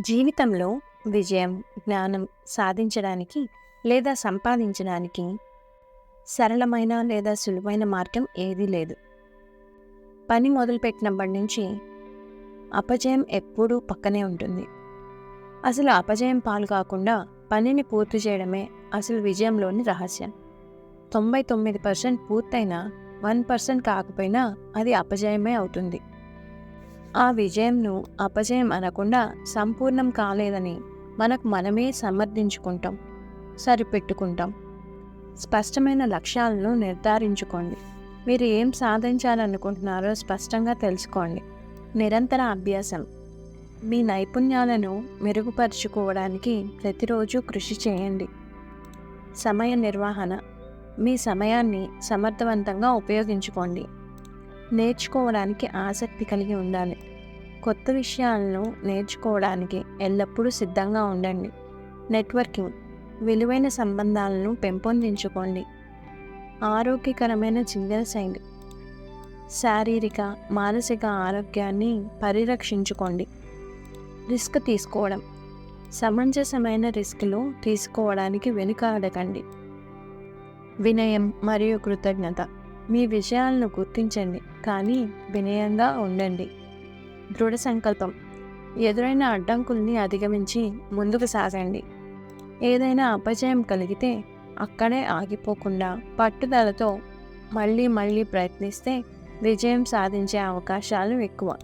జీవితంలో విజయం జ్ఞానం సాధించడానికి లేదా సంపాదించడానికి సరళమైన లేదా సులువైన మార్గం ఏదీ లేదు. పని మొదలుపెట్టినప్పటి నుంచి అపజయం ఎప్పుడూ పక్కనే ఉంటుంది. అసలు అపజయం పాలు కాకుండా పనిని పూర్తి చేయడమే అసలు విజయంలోని రహస్యం. తొంభై తొమ్మిది పర్సెంట్ పూర్తయినా వన్ పర్సెంట్ కాకపోయినా అది అపజయమే అవుతుంది. ఆ విజయంను అపజయం అనకుండా సంపూర్ణం కాలేదని మనకు మనమే సమర్థించుకుంటాం సరిపెట్టుకుంటాం. స్పష్టమైన లక్ష్యాలను నిర్ధారించుకోండి. మీరు ఏం సాధించాలనుకుంటున్నారో స్పష్టంగా తెలుసుకోండి. నిరంతర అభ్యాసం. మీ నైపుణ్యాలను మెరుగుపరుచుకోవడానికి ప్రతిరోజు కృషి చేయండి. సమయ నిర్వహణ. మీ సమయాన్ని సమర్థవంతంగా ఉపయోగించుకోండి. నేర్చుకోవడానికి ఆసక్తి కలిగి ఉండాలి. కొత్త విషయాలను నేర్చుకోవడానికి ఎల్లప్పుడూ సిద్ధంగా ఉండండి. నెట్వర్కింగ్ విలువైన సంబంధాలను పెంపొందించుకోండి. ఆరోగ్యకరమైన చిన్నసైండ్ శారీరక మానసిక ఆరోగ్యాన్ని పరిరక్షించుకోండి. రిస్క్ తీసుకోవడం సమంజసమైన రిస్క్లు తీసుకోవడానికి వెనుకాడకండి. వినయం మరియు కృతజ్ఞత. మీ విషయాలను గుర్తించండి కానీ వినయంగా ఉండండి. దృఢ సంకల్పం. ఎదురైన అడ్డంకుల్ని అధిగమించి ముందుకు సాగండి. ఏదైనా అపజయం కలిగితే అక్కడే ఆగిపోకుండా పట్టుదలతో మళ్ళీ మళ్ళీ ప్రయత్నిస్తే విజయం సాధించే అవకాశాలు ఎక్కువ.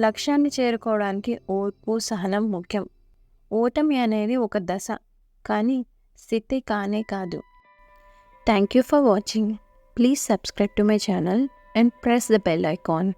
లక్ష్యాన్ని చేరుకోవడానికి ఓర్పు సహనం ముఖ్యం. ఓటమి అనేది ఒక దశ కానీ స్థితి కానే కాదు. Thank you for watching. Please subscribe to my channel and press the bell icon.